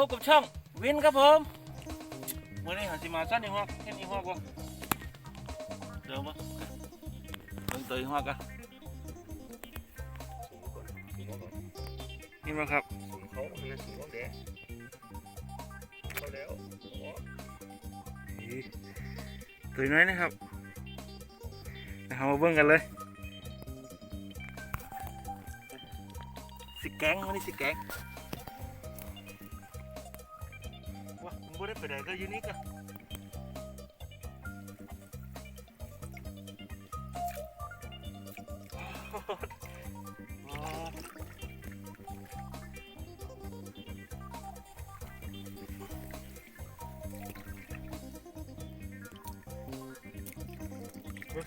พบกับช่องวินครับผมวันนี้หาสิมาสั้นอีหัวเห็นอีหัวบ่เดี๋ยวมาเบิ่งตัวอีหัวกันนี่มาครับเขามันสูงเขาแดงเขาแล้วตัวน้อยนะครับนะครับมาเบิ่งกันเลยสิแกงวันนี้สิแกง บ่ได้ไปไหนก็อยู่นี่กัน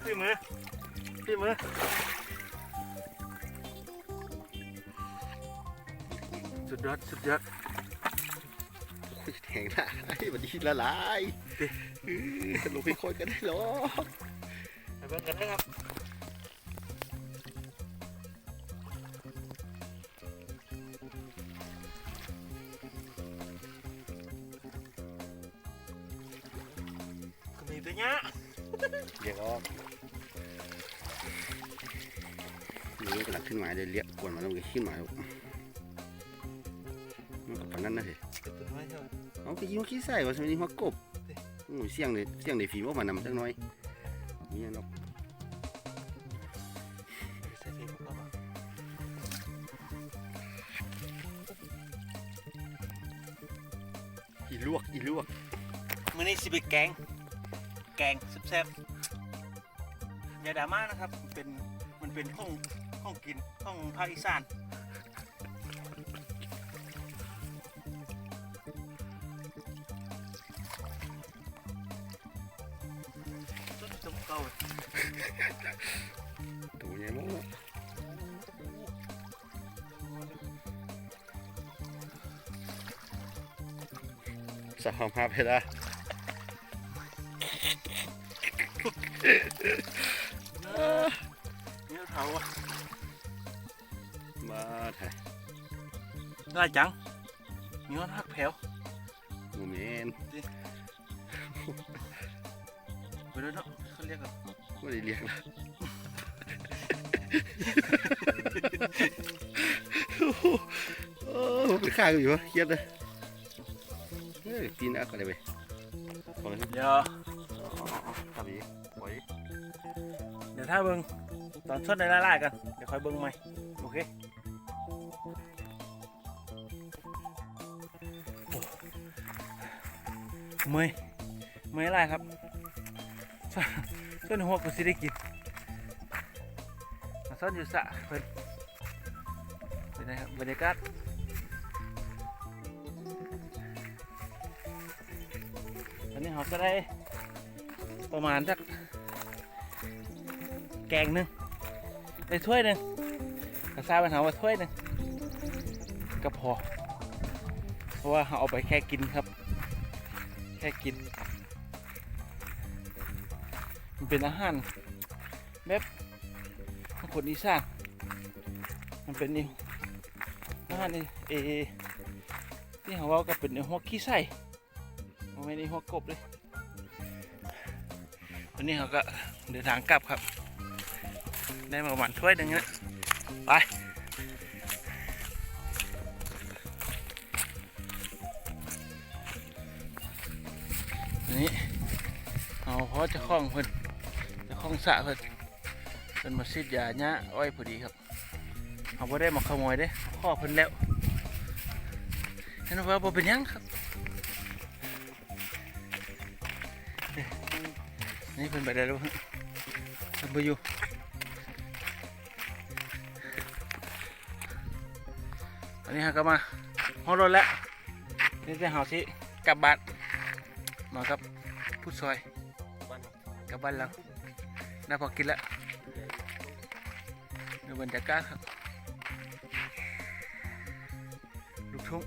พี่มือพี่มือสุดยอดสุดยอด แทงละไอ้บันทีละลายสนุกพี่คนกันได้หรอไปเบิ่งกันนะครับก็มีตัวเนี้ยเรียวกออกนี่กำลังขึ้นมาเดี๋ยวเรียกกวนมาแล้วมันก็ขึ้นมาแล้วมันกับปนนั้นนะสิตัวน้อย เอาไปยิงขี้ใส่ว่าสมัยนี้หัวกบโอ้ยเสียงเลยเสียงเลยฝีว่ามันนำจังน้อยมีอย่างเนาะใส่เฟซบุ๊กอีลวกอีลวกมื้อนี้สิไปแกง แกงแซ่บๆอย่าดราม่านะครับ เป็นมันเป็นห้องห้องกินห้องภาคอีสาน ต้นสมเก่าตัวใหญ่มากสาวมาเพ ล่ะเนี่ยเถาอะมาไทยได้จังมีคนหักแผวโมเมนไปเลยเนาะเขาเรียกกันไม่ได้เรียกละโอ้โหเป็นข้างอยู่วะเครียดเลยเฮ้ยตีนอักอะไรไปพอแล้วครับเดี๋ยวทำอีกปล่อยเดี๋ยวถ้าเบิ่งตอนชดในไล่ๆกัน เดี๋ยวคอยเบิ่งใหม่ โอเคโอ้เมื่อยเมื่อยอะไรครับ ชดชดในหัวกูสิได้กินมาซ่อนอยู่สะเพิ่นเป็นไงครับบรรยากาศอันนี้เราก็ได้ประมาณสักแกงหนึงได้ถ้วยหนึ่งกระซาเป็นหาว่าถ้วยหนึ่งก็พอเพราะว่าเราเอาไปแค่กินครับ แค่กิน มันเป็นอาหารแบบของคนอีสานมันเป็นนี่อาหารนี่เอที่เขาว่าก็เป็นหัวขี้ไส้มันไม่ได้หัวกบเลยวันนี้เขาก็เดินทางกลับครับ ได้มาประมาณถ้วยหนึ่งนะไปอันนี้เอาเพราะจะคล้องเพิ่น ของสระเพิ่นเป็นมาซิดยาหญ้าอ้อยพอดีครับเอาไ่ได้มาขโมยเด้ข้อเพิ่นแล้วเห็นว่าบ่เป็นยังครับนี่เพิ่นไปได้แล้วเพิ่นเพิ่นบ่อยู่อันนี้ฮะก็มาฮอดรถแล้วนี่จะเฮาสิกลับบ้านมากับผู้ซอยกลับบ้านเรา ได้พอกินล้วดูบรรยากาศครับลูกทุ่ง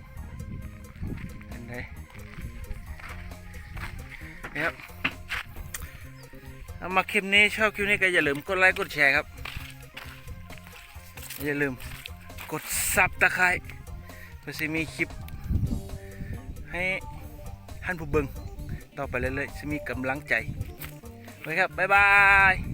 เห็นไหมนี่ครับเอามาคลิปนี้ชอบคลิปนี้ก็อย่าลืมกดไลค์กดแชร์ครับ อย่าลืมกดซับตะไคร้เพื่อจะมีคลิป ให้ท่านผู้เบิงต่อไปเรื่อยๆจะมีกำลังใจไว้ครับ บ๊ายบาย